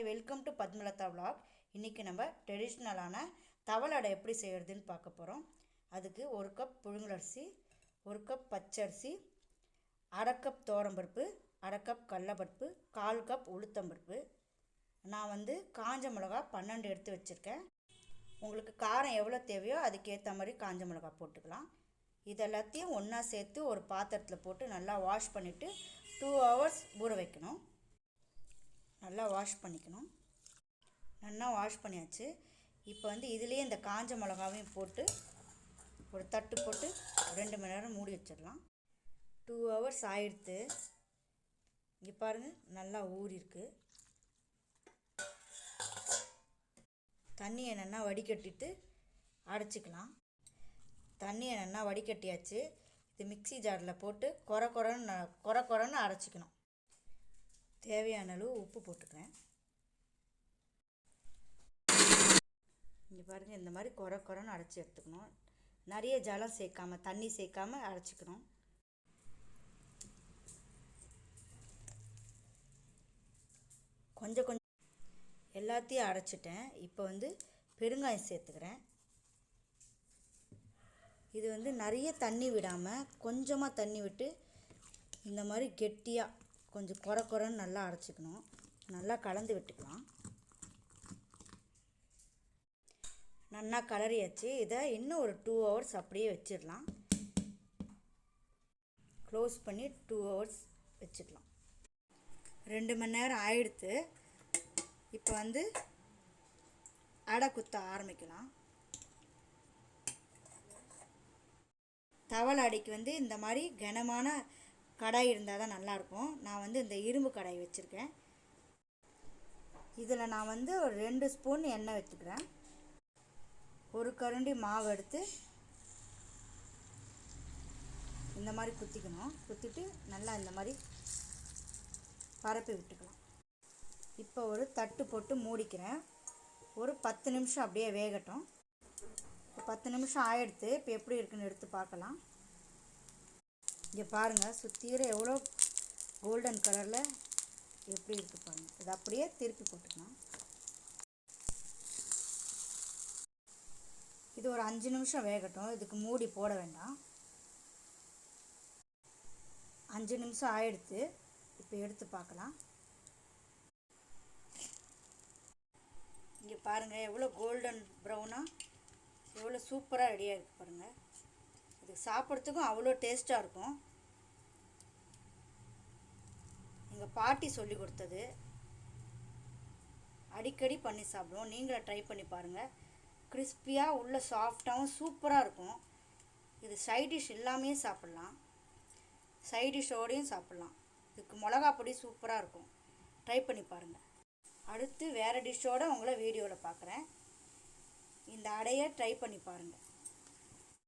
Hi welcome to Padmalatha vlog. இன்றைக்கி நம்ம ட்ரெடிஷ்னலான தவளடை அடை எப்படி செய்கிறதுன்னு பார்க்க போகிறோம் அதுக்கு ஒரு கப் புழுங்கலரிசி ஒரு கப் பச்சரிசி அரை கப் தோரம்பருப்பு அரை கப் கடலப்பருப்பு கால் கப் உளுத்தம்பருப்பு நான் வந்து காஞ்ச மிளகா பன்னெண்டு எடுத்து வச்சுருக்கேன். உங்களுக்கு காரம் எவ்வளோ தேவையோ அதுக்கேற்ற மாதிரி காஞ்ச மிளகா போட்டுக்கலாம். இது எல்லாத்தையும் ஒன்றா சேர்த்து ஒரு பாத்திரத்தில் போட்டு நல்லா வாஷ் பண்ணிவிட்டு டூ ஹவர்ஸ் ஊற வைக்கணும். நல்லா வாஷ் பண்ணிக்கணும். நல்லா வாஷ் பண்ணியாச்சு. இப்போ வந்து இதுலேயே இந்த காஞ்ச மிளகாவையும் போட்டு ஒரு தட்டு போட்டு ரெண்டு மணி நேரம் மூடி வச்சிடலாம். டூ ஹவர்ஸ் ஆயிடுத்து. இங்கே பாருங்கள் நல்லா ஊறிருக்கு தண்ணியை நல்லா வடிகட்டிட்டு அடைச்சிக்கலாம். தண்ணியை நல்லா வடிகட்டியாச்சு. இது மிக்ஸி ஜாரில் போட்டு கொர கொரன்னு கொர கொரன்னு அரைச்சிக்கணும் தேவையான அளவு உப்பு போட்டுக்கிறேன். இங்கே பாருங்கள் இந்த மாதிரி கொர கொரன்னு அரைச்சி எடுத்துக்கணும். நிறைய ஜலம் சேர்க்காம தண்ணி சேர்க்காம அரைச்சிக்கணும். கொஞ்சம் கொஞ்சம் எல்லாத்தையும் அரைச்சிட்டேன். இப்போ வந்து பெருங்காயம் சேர்த்துக்கிறேன். இது வந்து நிறைய தண்ணி விடாமல் கொஞ்சமாக தண்ணி விட்டு இந்த மாதிரி கெட்டியாக கொஞ்சம் குறை குறைன்னு நல்லா அரைச்சிக்கணும். நல்லா கலந்து விட்டுக்கலாம். நல்லா கலரியாச்சு இதை இன்னும் ஒரு டூ ஹவர்ஸ் அப்படியே வச்சிடலாம். க்ளோஸ் பண்ணி டூ ஹவர்ஸ் வச்சுக்கலாம். ரெண்டு மணி நேரம் ஆயிடுத்து. இப்போ வந்து அடை குத்த ஆரம்பிக்கலாம். தவளை அடிக்கு வந்து இந்த மாதிரி கனமான கடாய் இருந்தால் தான் நல்லாயிருக்கும் நான் வந்து இந்த இரும்பு கடாய் வச்சுருக்கேன். இதில் நான் வந்து ஒரு ரெண்டு ஸ்பூன் எண்ணெய் வச்சுக்கிறேன். ஒரு கரண்டி மாவு எடுத்து இந்த மாதிரி குத்திக்கணும். குத்திட்டு நல்லா இந்த மாதிரி பரப்பி விட்டுக்கலாம். இப்போ ஒரு தட்டு போட்டு மூடிக்கிறேன். ஒரு பத்து நிமிஷம் அப்படியே வேகட்டும். பத்து நிமிஷம் ஆயிடுத்து இப்போ எப்படி இருக்குன்னு எடுத்து பார்க்கலாம். இங்கே பாருங்கள் சுற்றிக்கிற எவ்வளோ கோல்டன் கலரில் எப்படி இருக்குது பாருங்கள் இது அப்படியே திருப்பி போட்டுக்கலாம். இது ஒரு அஞ்சு நிமிஷம் வேகட்டும். இதுக்கு மூடி போட வேண்டாம். அஞ்சு நிமிஷம் ஆயிடுத்து இப்போ எடுத்து பார்க்கலாம். இங்கே பாருங்கள் எவ்வளோ கோல்டன் ப்ரௌனாக எவ்வளோ சூப்பராக ரெடியாக இருக்குது பாருங்கள் இது சாப்பிட்றதுக்கும் அவ்வளோ டேஸ்ட்டாக இருக்கும். எங்கள் பாட்டி சொல்லி கொடுத்தது. அடிக்கடி பண்ணி சாப்பிடுவோம். நீங்களும் ட்ரை பண்ணி பாருங்கள் கிறிஸ்பியாக உள்ள சாஃப்டாகவும் சூப்பராக இருக்கும். இது சைட் டிஷ் இல்லாமையே சாப்பிட்லாம். சைட் டிஷ்ஷோடையும் சாப்பிட்லாம். இதுக்கு மிளகா பொடி சூப்பராக இருக்கும். ட்ரை பண்ணி பாருங்கள் அடுத்து வேறு டிஷ்ஷோடு உங்களை வீடியோவில் பார்க்குறேன் இந்த அடையை ட்ரை பண்ணி பாருங்கள்